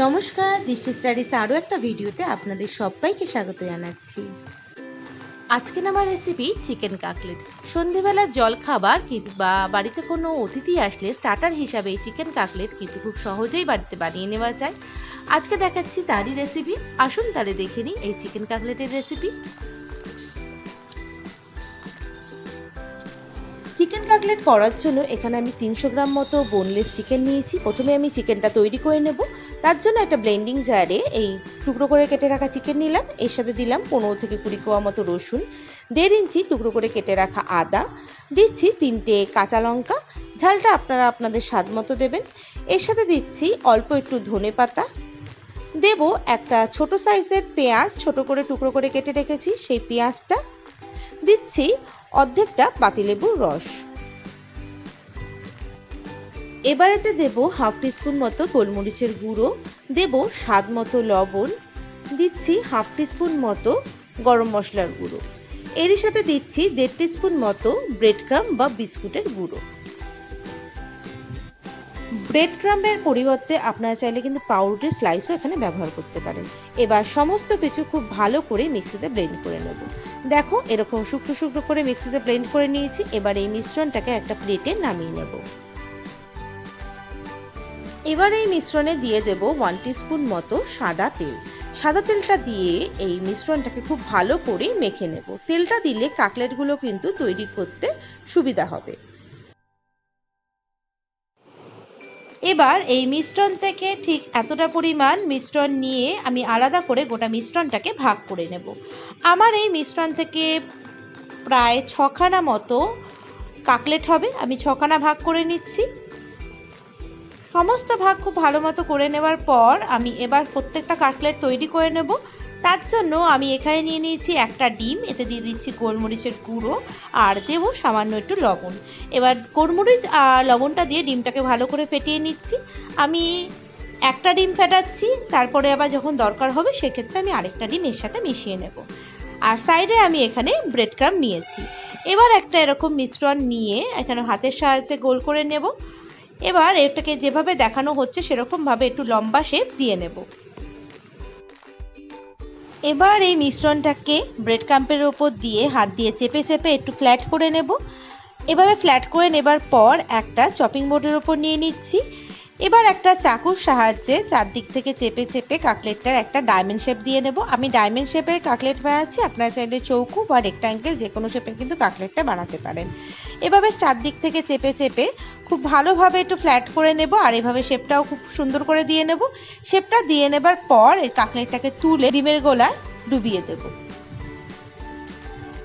নমস্কার, দৃষ্টি স্টাডিস আরও একটা ভিডিওতে আপনাদের সবাইকে স্বাগত জানাচ্ছি। আজকের আমার রেসিপি চিকেন কাকলেট সন্ধেবেলার জল খাবার বা বাড়িতে কোনো অতিথি আসলে স্টার্টার হিসাবে এই চিকেন কাকলেট কিন্তু খুব সহজেই বাড়িতে বানিয়ে নেওয়া যায়। আজকে দেখাচ্ছি তারই রেসিপি আসুন তাহলে দেখে নিই এই চিকেন কাকলেটের রেসিপি চিকেন কাকলেট করার জন্য এখানে আমি তিনশো গ্রাম মতো বোনলেস চিকেন নিয়েছি। প্রথমে আমি চিকেনটা তৈরি করে নেব। তার জন্য একটা ব্লেন্ডিং জারে এই টুকরো করে কেটে রাখা চিকেন নিলাম। এর সাথে দিলাম পনেরো থেকে কুড়ি কোয়া মতো রসুন, দেড় ইঞ্চি টুকরো করে কেটে রাখা আদা, দিচ্ছি তিনটে কাঁচা লঙ্কা। ঝালটা আপনারা আপনাদের স্বাদ মতো দেবেন। এর সাথে দিচ্ছি অল্প একটু ধনে পাতা। দেব একটা ছোট সাইজের পেঁয়াজ, ছোট করে টুকরো করে কেটে রেখেছি। সেই পেঁয়াজটা দিচ্ছি অর্ধেকটা পাতিলেবুর রস। এবারেতে দেব হাফ টিস্পুন মতো গোলমরিচের গুঁড়ো, দেব স্বাদ মতো লবণ, দিচ্ছি হাফ টিস্পুন মতো গরম মশলার গুঁড়ো। এরই সাথে দিচ্ছি দেড় টিস্পুন মতো ব্রেড ক্রাম বা বিস্কুটের গুঁড়ো। ব্রেড ক্রাম্বের পরিবর্তে আপনারা চাইলে কিন্তু পাউরুটির স্লাইসও এখানে ব্যবহার করতে পারেন। এবার সমস্ত কিছু খুব ভালো করে মিক্সিতে ব্লেন্ড করে নেব। দেখো, এরকম শুকনো শুকনো করে মিক্সিতে ব্লেন্ড করে নিয়েছি। এবার এই মিশ্রণটাকে একটা প্লেটে নামিয়ে নেব। এবার এই মিশ্রণে দিয়ে দেব ওয়ান টিস্পুন মতো সাদা তেল। সাদা তেলটা দিয়ে এই মিশ্রণটাকে খুব ভালো করে মেখে নেব। তেলটা দিলে কাকলেটগুলো কিন্তু তৈরি করতে সুবিধা হবে। এবার এই মিশ্রণ থেকে ঠিক এতটা পরিমাণ মিশ্রণ নিয়ে আমি আলাদা করে গোটা মিশ্রণটাকে ভাগ করে নেব। আমার এই মিশ্রণ থেকে প্রায় ছখানা মতো কাকলেট হবে, আমি ছখানা ভাগ করে নিচ্ছি। সমস্ত ভাগ খুব ভালো মতো করে নেওয়ার পর আমি এবার প্রত্যেকটা কাটলেট তৈরি করে নেব। তার জন্য আমি এখানে নিয়ে নিয়েছি একটা ডিম, এতে দিয়ে দিচ্ছি গোলমরিচের গুঁড়ো, আর দেবো সামান্য একটু লবণ। এবার গোলমরিচ আর লবণটা দিয়ে ডিমটাকে ভালো করে ফেটিয়ে নিচ্ছি। আমি একটা ডিম ফেটাচ্ছি, তারপরে আবার যখন দরকার হবে, সেক্ষেত্রে আমি আরেকটা ডিম এর সাথে মিশিয়ে নেব। আর সাইডে আমি এখানে ব্রেড ক্রাম নিয়েছি। এবার একটা এরকম মিশ্রণ নিয়ে এখানে হাতের সাহায্যে গোল করে নেব। এবার এটাকে যেভাবে দেখানো হচ্ছে, সেরকমভাবে একটু লম্বা শেপ দিয়ে নেব। এবার এই মিশ্রণটাকে ব্রেড ক্রাম্পের ওপর দিয়ে হাত দিয়ে চেপে চেপে একটু ফ্ল্যাট করে নেব। এভাবে ফ্ল্যাট করে নেবার পর একটা চপিং বোর্ডের ওপর নিয়ে নিচ্ছি। এবার একটা চাকুর সাহায্যে চারদিক থেকে চেপে চেপে কাকলেটটার একটা ডায়মন্ড শেপ দিয়ে নেব। আমি ডায়মন্ড শেপের কাকলেট বানাচ্ছি, আপনারা চাইলে চৌকু বা রেক্টাঙ্গেল যে কোনো শেপের কিন্তু কাকলেটটা বানাতে পারেন। এভাবে চারদিক থেকে চেপে চেপে খুব ভালোভাবে একটু ফ্ল্যাট করে নেব, আর এভাবে শেপটাও খুব সুন্দর করে দিয়ে নেব। শেপটা দিয়ে নেবার পর এই কাকলেটটাকে তুলে ডিমের গোলায় ডুবিয়ে দেব।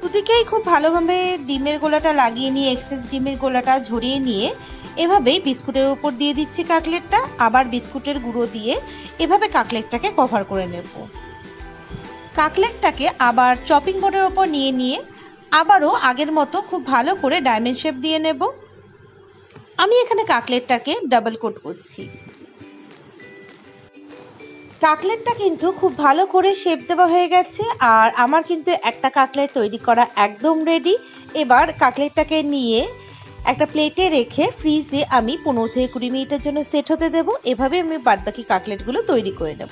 দুদিকেই খুব ভালোভাবে ডিমের গোলাটা লাগিয়ে নিয়ে এক্সেস ডিমের গোলাটা ঝরিয়ে নিয়ে এভাবেই বিস্কুটের উপর দিয়ে দিচ্ছি কাকলেটটা। আবার বিস্কুটের গুঁড়ো দিয়ে এভাবে কাকলেটটাকে কভার করে নেব। কাকলেটটাকে আবার চপিং বোর্ডের ওপর নিয়ে নিয়ে আবারও আগের মতো খুব ভালো করে ডায়মন্ড শেপ দিয়ে নেব। আমি এখানে কাকলেটটাকে ডাবল কোট করছি। কাকলেটটা কিন্তু খুব ভালো করে শেপ দেওয়া হয়ে গেছে আর আমার কিন্তু একটা কাকলেট তৈরি করা একদম রেডি এবার কাকলেটটাকে নিয়ে একটা প্লেটে রেখে ফ্রিজে আমি পনেরো থেকে কুড়ি মিনিটের জন্য সেট হতে দেবো। এভাবে আমি বাদবাকি কাকলেটগুলো তৈরি করে নেব।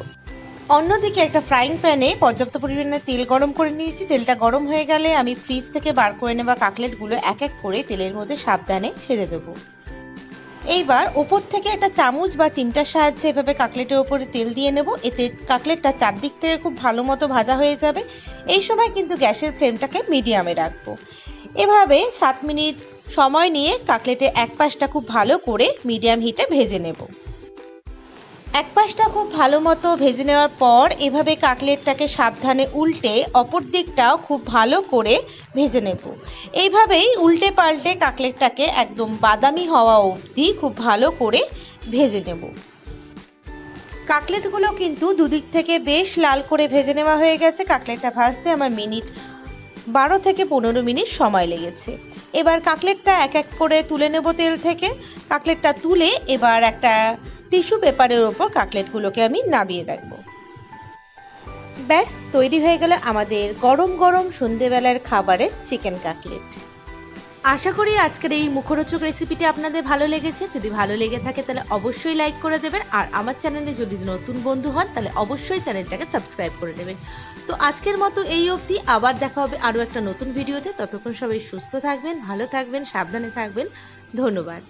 অন্যদিকে একটা ফ্রাইং প্যানে পর্যাপ্ত পরিমাণে তেল গরম করে নিয়েছি। তেলটা গরম হয়ে গেলে আমি ফ্রিজ থেকে বার করে নেওয়া কাকলেটগুলো এক এক করে তেলের মধ্যে সাবধানে ছেড়ে দেবো। এইবার ওপর থেকে একটা চামচ বা চিমটার সাহায্যে এভাবে কাকলেটের ওপরে তেল দিয়ে নেব। এতে কাকলেটটা চারদিক থেকে খুব ভালো মতো ভাজা হয়ে যাবে। এই সময় কিন্তু গ্যাসের ফ্লেমটাকে মিডিয়ামে রাখব। এভাবে সাত মিনিট সময় নিয়ে কাকলেটের এক পাশটা খুব ভালো করে মিডিয়াম হিটে ভেজে নেব। এক পাশটা খুব ভালো মতো ভেজে নেওয়ার পর এভাবে কাকলেটটাকে সাবধানে উল্টে অপর দিকটাও খুব ভালো করে ভেজে নেব। এইভাবেই উল্টে পাল্টে কাকলেটটাকে একদম বাদামি হওয়া অবধি খুব ভালো করে ভেজে নেব। কাকলেটগুলো কিন্তু দুদিক থেকে বেশ লাল করে ভেজে নেওয়া হয়ে গেছে। কাকলেটটা ভাজতে আমার মিনিট বারো থেকে পনেরো মিনিট সময় লেগেছে। এবার কাকলেটটা এক এক করে তুলে নেব তেল থেকে। কাকলেটটা তুলে এবার একটা টিস্যু পেপারের ওপর কাকলেটগুলোকে আমি নামিয়ে রাখব। ব্যাস, তৈরি হয়ে গেলে আমাদের গরম গরম সন্ধেবেলার খাবারের চিকেন কাকলেট আশা করি আজকের এই মুখরোচক রেসিপিটি আপনাদের ভালো লেগেছে। যদি ভালো লেগে থাকে তাহলে অবশ্যই লাইক করে দেবেন। আর আমার চ্যানেলে যদি নতুন বন্ধু হন তাহলে অবশ্যই চ্যানেলটাকে সাবস্ক্রাইব করে দেবেন তো আজকের মতো এই অবধি। আবার দেখা হবে আরও একটা নতুন ভিডিওতে ততক্ষণ সবাই সুস্থ থাকবেন, ভালো থাকবেন, সাবধানে থাকবেন। ধন্যবাদ।